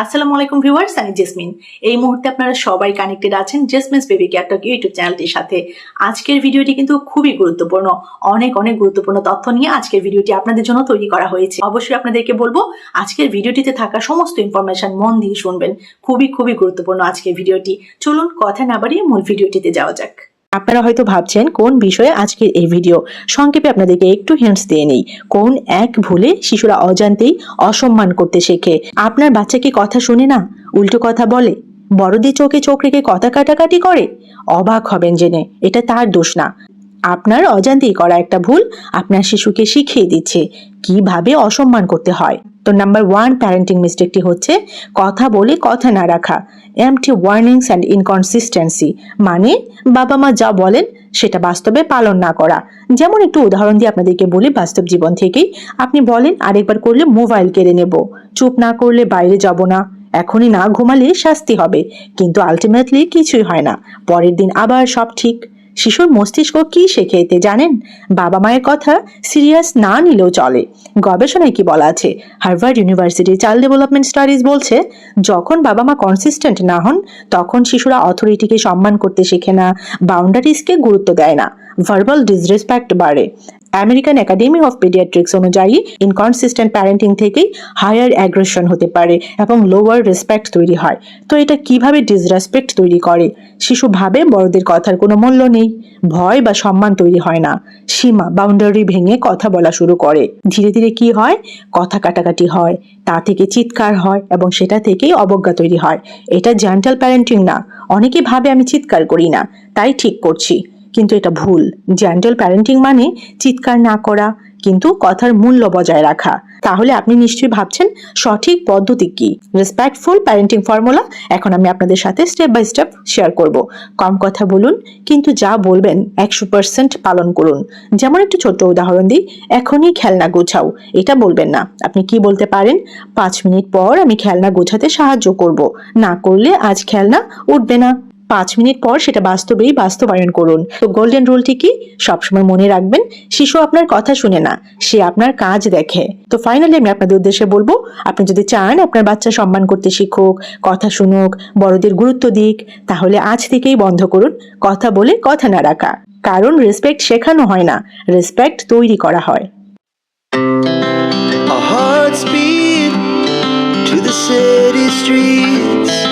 আসসালামু আলাইকুম ভিউয়ার্স, আমি জেসমিন। এই মুহূর্তে আপনারা সবাই কানেক্টেড আছেন জেসমিনস বেবি ক্যাটক ইউটিউব চ্যানেলটির সাথে। আজকের ভিডিওটি কিন্তু খুবই গুরুত্বপূর্ণ। অনেক অনেক গুরুত্বপূর্ণ তথ্য নিয়ে আজকের ভিডিওটি আপনাদের জন্য তৈরি করা হয়েছে। অবশ্যই আপনাদেরকে বলব, আজকের ভিডিওটিতে থাকা সমস্ত ইনফরমেশন মন দিয়ে শুনবেন। খুবই খুবই গুরুত্বপূর্ণ আজকের ভিডিওটি। চলুন, কথা না বাড়িয়ে মূল ভিডিওটিতে যাওয়া যাক। আপনারা হয়তো ভাবছেন, কোন বিষয়ে আজকের এই ভিডিও? সংক্ষেপে আপনাদেরকে একটু হিন্টস দিয়ে নেই। কোন এক ভুলে শিশুরা অজান্তেই অসম্মান করতে শেখে? আপনার বাচ্চা কি কথা শুনে না? উল্টো কথা বলে? বড়দের চোখে চোখ রেখে কথা কাটাকাটি করে? অবাক হবেন জেনে। এটা তার দোষ না। আপনার অজান্তেই করা একটা ভুল আপনার শিশুকে শিখিয়ে দিচ্ছে। কীভাবে অসম্মান করতে হয়? তো নাম্বার ওয়ান প্যারেন্টিং মিস্টেকটি হচ্ছে কথা বলে কথা না রাখা। এমটি ওয়ার্নিংস অ্যান্ড ইনকনসিস্টেন্সি মানে বাবা মা যা বলেন সেটা বাস্তবে পালন না করা। যেমন একটু উদাহরণ দিয়ে আপনাদেরকে বলি, বাস্তব জীবন থেকেই আপনি বলেন, আরেকবার করলে মোবাইল কেড়ে নেব। চুপ না করলে বাইরে যাব না। এখনই না ঘুমালে শাস্তি হবে। কিন্তু আলটিমেটলি কিছুই হয় না। পরের দিন আবার সব ঠিক। শিশুর মস্তিষ্ক কি শেখে এতে জানেন? বাবা মায়ের কথা সিরিয়াস না নিলেও চলে। গবেষণায় কি বলা আছে? Harvard University child development studies বলছে, যখন বাবা মা কনসিস্টেন্ট না হন, তখন শিশুরা অথরিটিকে সম্মান করতে শেখে না বাউন্ডারিজকে গুরুত্ব দেয় না ভার্বাল ডিসরেসপেক্ট বাড়ে। আমেরিকান একাডেমি অফ পেডিয়াট্রিক্স অনুযায়ী ইনকনসিস্টেন্ট প্যারেন্টিং থেকেই হায়ার অ্যাগ্রেশন হতে পারে এবং লোয়ার রেসপেক্ট তৈরি হয়। তো এটা কীভাবে ডিসরেসপেক্ট তৈরি করে? শিশু ভাবে বড়দের কথার কোনো মূল্য নেই। ভয় বা সম্মান তৈরি হয় না। সীমা বাউন্ডারি ভেঙে কথা বলা শুরু করে। ধীরে ধীরে কি হয়? কথা কাটাকাটি হয়। তা থেকে চিৎকার হয় এবং সেটা থেকেই অবজ্ঞা তৈরি হয়। এটা জেন্টাল প্যারেন্টিং না। অনেকে ভাবে আমি চিৎকার করি না। তাই ঠিক করছি। কিন্তু এটা ভুল। জেন্টাল প্যারেন্টিং মানে চিৎকার না করা, কিন্তু কথার মূল্য বজায় রাখা। তাহলে আপনি নিশ্চয়ই ভাবছেন সঠিক পদ্ধতি কি? রেসপেক্টফুল প্যারেন্টিং ফর্মুলা এখন আমি আপনাদের সাথে স্টেপ বাই স্টেপ শেয়ার করব। কম কথা বলুন, কিন্তু যা বলবেন একশো পার্সেন্ট পালন করুন। যেমন একটু ছোট্ট উদাহরণ দিই, এখনই খেলনা গোছাও। এটা বলবেন না। আপনি কি বলতে পারেন? পাঁচ মিনিট পর আমি খেলনা গোছাতে সাহায্য করব। না করলে আজ খেলনা উঠবে না। পাঁচ মিনিট পর সেটা বাস্তবেই বাস্তবায়ন করুন। তো গোল্ডেন রুলটি কি? সবসময় মনে রাখবেন, শিশু আপনার কথা শুনে না, সে আপনার কাজ দেখে। তো ফাইনালি আমি আপনাদের উদ্দেশ্যে বলব, আপনি যদি চান আপনার বাচ্চা সম্মান করতে শিখুক, কথা শুনুক, বড়দের গুরুত্ব দিক, তাহলে আজ থেকেই বন্ধ করুন, কথা বলে কথা না রাখা। কারণ রেসপেক্ট শেখানো হয় না রেসপেক্ট তৈরি করা হয়। City streets.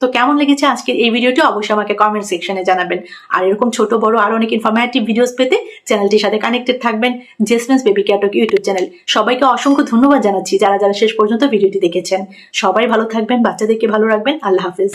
তো কেমন লেগেছে আজকের এই ভিডিওটি অবশ্যই আমাকে কমেন্ট সেকশনে জানাবেন। আর এরকম ছোট, বড়, আর অনেক ইনফরমেটিভ ভিডিওস পেতে চ্যানেলটির সাথে কানেক্টেড থাকবেন জেসমেন্স বেবি ক্যাটক ইউটিউব চ্যানেল সবাইকে অসংখ্য ধন্যবাদ জানাচ্ছি যারা যারা শেষ পর্যন্ত ভিডিওটি দেখেছেন। সবাই ভালো থাকবেন, বাচ্চাদেরকে ভালো রাখবেন। আল্লাহ হাফিজ।